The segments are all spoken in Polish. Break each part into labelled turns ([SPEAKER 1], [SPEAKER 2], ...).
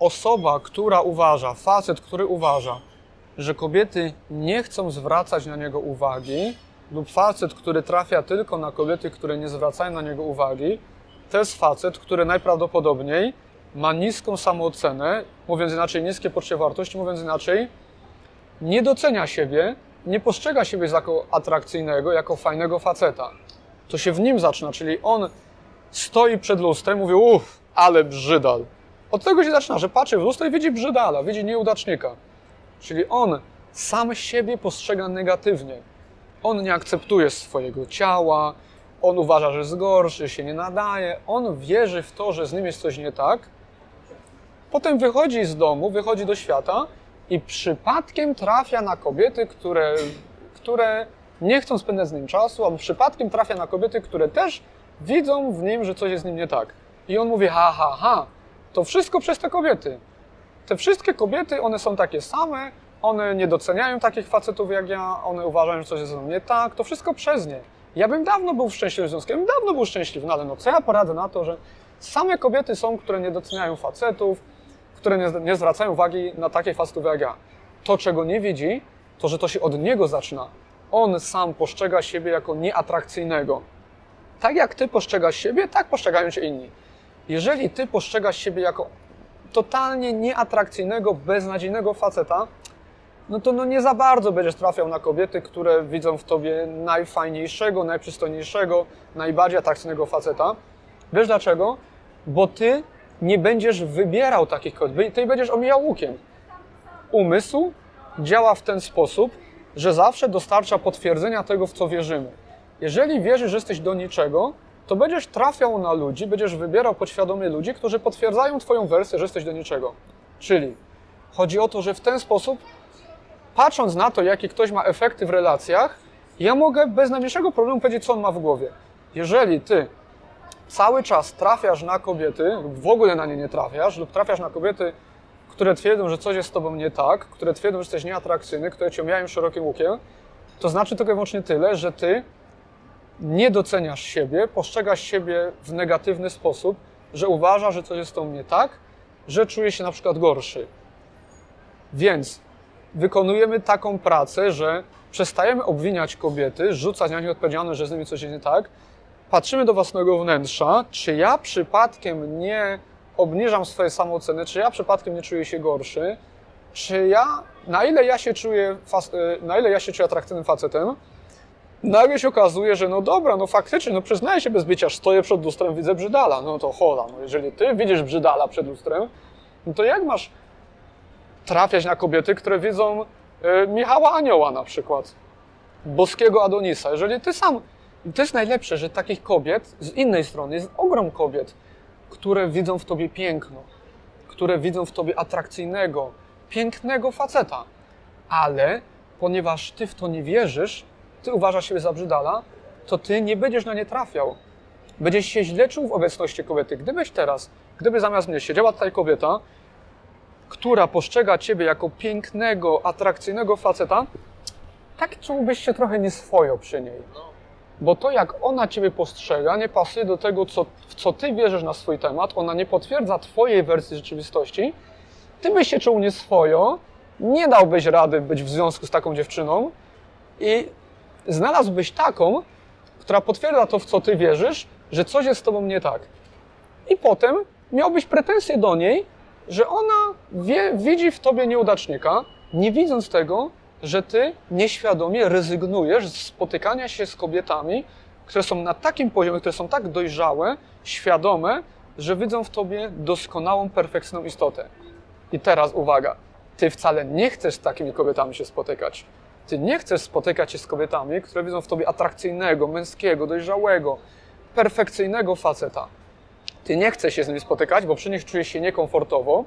[SPEAKER 1] osoba, która uważa, facet, który uważa, że kobiety nie chcą zwracać na niego uwagi, lub facet, który trafia tylko na kobiety, które nie zwracają na niego uwagi, to jest facet, który najprawdopodobniej ma niską samoocenę, mówiąc inaczej, niskie poczucie wartości, mówiąc inaczej, nie docenia siebie, nie postrzega siebie jako atrakcyjnego, jako fajnego faceta. To się w nim zaczyna, czyli on stoi przed lustrem, mówi, uff, ale brzydal. Od tego się zaczyna, że patrzy w lustro i widzi brzydala, widzi nieudacznika. Czyli on sam siebie postrzega negatywnie. On nie akceptuje swojego ciała, on uważa, że jest gorszy, się nie nadaje, on wierzy w to, że z nim jest coś nie tak. Potem wychodzi z domu, wychodzi do świata i przypadkiem trafia na kobiety, które, które nie chcą spędzać z nim czasu, albo przypadkiem trafia na kobiety, które też widzą w nim, że coś jest z nim nie tak. I on mówi, ha, ha, ha, to wszystko przez te kobiety. Te wszystkie kobiety, one są takie same, one nie doceniają takich facetów jak ja, one uważają, że coś jest ze mną nie tak, to wszystko przez nie. Ja bym dawno był w szczęśliwym związku, ja bym dawno był szczęśliwy, no ale no co ja poradzę na to, że same kobiety są, które nie doceniają facetów, które nie, nie zwracają uwagi na takich facetów jak ja. To, czego nie widzi, to, że to się od niego zaczyna. On sam postrzega siebie jako nieatrakcyjnego. Tak jak ty postrzegasz siebie, tak postrzegają cię inni. Jeżeli ty postrzegasz siebie jako totalnie nieatrakcyjnego, beznadziejnego faceta, no to no nie za bardzo będziesz trafiał na kobiety, które widzą w tobie najfajniejszego, najprzystojniejszego, najbardziej atrakcyjnego faceta. Wiesz dlaczego? Bo ty nie będziesz wybierał takich kobiet, ty będziesz omijał łukiem. Umysł działa w ten sposób, że zawsze dostarcza potwierdzenia tego, w co wierzymy. Jeżeli wierzysz, że jesteś do niczego, to będziesz trafiał na ludzi, będziesz wybierał podświadomie ludzi, którzy potwierdzają Twoją wersję, że jesteś do niczego. Czyli chodzi o to, że w ten sposób, patrząc na to, jakie ktoś ma efekty w relacjach, ja mogę bez najmniejszego problemu powiedzieć, co on ma w głowie. Jeżeli Ty cały czas trafiasz na kobiety, lub w ogóle na nie nie trafiasz, lub trafiasz na kobiety, które twierdzą, że coś jest z Tobą nie tak, które twierdzą, że jesteś nieatrakcyjny, które Cię omijają szerokim łukiem, to znaczy tylko i wyłącznie tyle, że Ty nie doceniasz siebie, postrzegasz siebie w negatywny sposób, że uważasz, że coś jest z tobą nie tak, że czujesz się na przykład gorszy. Więc wykonujemy taką pracę, że przestajemy obwiniać kobiety, rzucać na nich odpowiedzialność, że z nimi coś jest nie tak, patrzymy do własnego wnętrza, czy ja przypadkiem nie obniżam swojej samooceny, czy ja przypadkiem nie czuję się gorszy, czy ja, na ile ja się czuję, y, na ile ja się czuję atrakcyjnym facetem, nagle się okazuje, że no dobra, no faktycznie, no przyznaję się bez bicia, stoję przed lustrem, widzę brzydala. No to chola, no jeżeli ty widzisz brzydala przed lustrem, no to jak masz trafiać na kobiety, które widzą e, Michała Anioła na przykład, boskiego Adonisa. Jeżeli ty sam, i to jest najlepsze, że takich kobiet, z innej strony jest ogrom kobiet, które widzą w tobie piękno, które widzą w tobie atrakcyjnego, pięknego faceta. Ale ponieważ ty w to nie wierzysz, ty uważasz siebie za brzydala, to ty nie będziesz na nie trafiał. Będziesz się źle czuł w obecności kobiety. Gdybyś teraz, gdyby zamiast mnie siedziała tutaj kobieta, która postrzega ciebie jako pięknego, atrakcyjnego faceta, tak czułbyś się trochę nieswojo przy niej. Bo to, jak ona ciebie postrzega, nie pasuje do tego, co, w co ty wierzysz na swój temat, ona nie potwierdza twojej wersji rzeczywistości, ty byś się czuł nieswojo, nie dałbyś rady być w związku z taką dziewczyną i znalazłbyś taką, która potwierdza to, w co ty wierzysz, że coś jest z tobą nie tak. I potem miałbyś pretensje do niej, że ona wie, widzi w tobie nieudacznika, nie widząc tego, że ty nieświadomie rezygnujesz z spotykania się z kobietami, które są na takim poziomie, które są tak dojrzałe, świadome, że widzą w tobie doskonałą, perfekcyjną istotę. I teraz uwaga, ty wcale nie chcesz z takimi kobietami się spotykać. Ty nie chcesz spotykać się z kobietami, które widzą w tobie atrakcyjnego, męskiego, dojrzałego, perfekcyjnego faceta. Ty nie chcesz się z nimi spotykać, bo przy nich czujesz się niekomfortowo.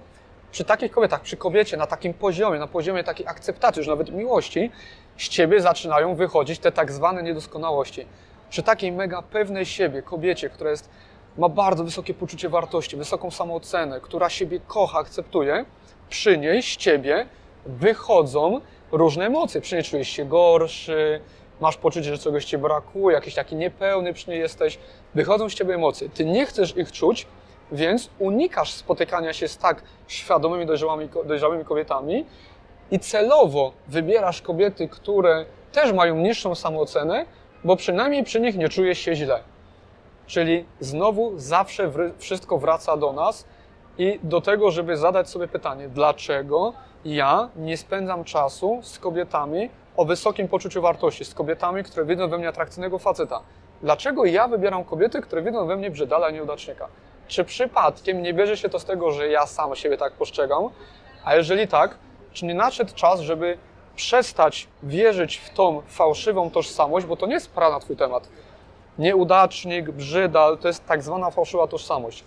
[SPEAKER 1] Przy takich kobietach, przy kobiecie na takim poziomie, na poziomie takiej akceptacji, już nawet miłości, z ciebie zaczynają wychodzić te tak zwane niedoskonałości. Przy takiej mega pewnej siebie kobiecie, która jest, ma bardzo wysokie poczucie wartości, wysoką samoocenę, która siebie kocha, akceptuje, przy niej z ciebie wychodzą różne emocje. Przy czujesz się gorszy, masz poczucie, że czegoś ci brakuje, jakiś taki niepełny przy niej jesteś. Wychodzą z ciebie emocje. Ty nie chcesz ich czuć, więc unikasz spotykania się z tak świadomymi, dojrzałymi, dojrzałymi kobietami i celowo wybierasz kobiety, które też mają niższą samoocenę, bo przynajmniej przy nich nie czujesz się źle. Czyli znowu zawsze wszystko wraca do nas i do tego, żeby zadać sobie pytanie, dlaczego ja nie spędzam czasu z kobietami o wysokim poczuciu wartości, z kobietami, które widzą we mnie atrakcyjnego faceta. Dlaczego ja wybieram kobiety, które widzą we mnie brzydala i nieudacznika? Czy przypadkiem nie bierze się to z tego, że ja sam siebie tak postrzegam? A jeżeli tak, czy nie nadszedł czas, żeby przestać wierzyć w tą fałszywą tożsamość, bo to nie jest prawda na Twój temat. Nieudacznik, brzydal, to jest tak zwana fałszywa tożsamość.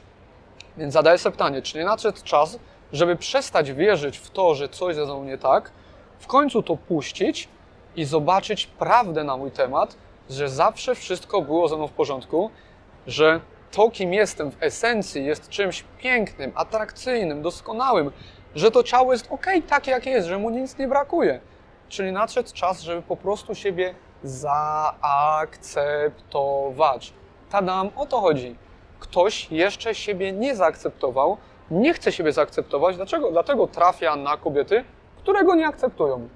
[SPEAKER 1] Więc zadaję sobie pytanie, czy nie nadszedł czas, żeby przestać wierzyć w to, że coś ze mną nie tak, w końcu to puścić i zobaczyć prawdę na mój temat, że zawsze wszystko było ze mną w porządku, że to, kim jestem w esencji, jest czymś pięknym, atrakcyjnym, doskonałym, że to ciało jest ok, takie jakie jest, że mu nic nie brakuje. Czyli nadszedł czas, żeby po prostu siebie zaakceptować. Tadam, o to chodzi. Ktoś jeszcze siebie nie zaakceptował, nie chce siebie zaakceptować. Dlaczego? Dlatego trafia na kobiety, które go nie akceptują.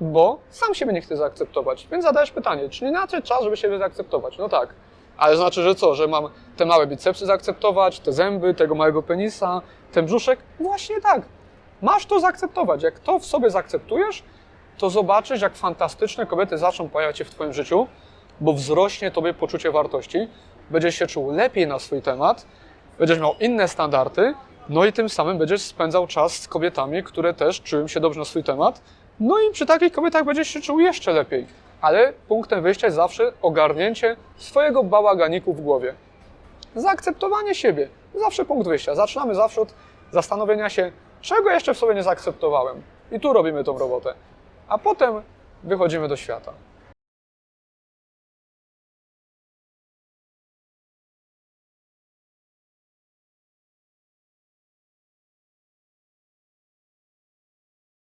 [SPEAKER 1] Bo sam siebie nie chce zaakceptować. Więc zadajesz pytanie, czy nie nadszedł czas, żeby siebie zaakceptować? No tak. Ale znaczy, że co, że mam te małe bicepsy zaakceptować, te zęby, tego małego penisa, ten brzuszek? Właśnie tak. Masz to zaakceptować. Jak to w sobie zaakceptujesz, to zobaczysz, jak fantastyczne kobiety zaczną pojawiać się w Twoim życiu, bo wzrośnie Tobie poczucie wartości, będziesz się czuł lepiej na swój temat, będziesz miał inne standardy, no i tym samym będziesz spędzał czas z kobietami, które też czują się dobrze na swój temat, no i przy takich kobietach będziesz się czuł jeszcze lepiej. Ale punktem wyjścia jest zawsze ogarnięcie swojego bałaganiku w głowie. Zaakceptowanie siebie. Zawsze punkt wyjścia. Zaczynamy zawsze od zastanowienia się, czego jeszcze w sobie nie zaakceptowałem. I tu robimy tą robotę. A potem wychodzimy do świata.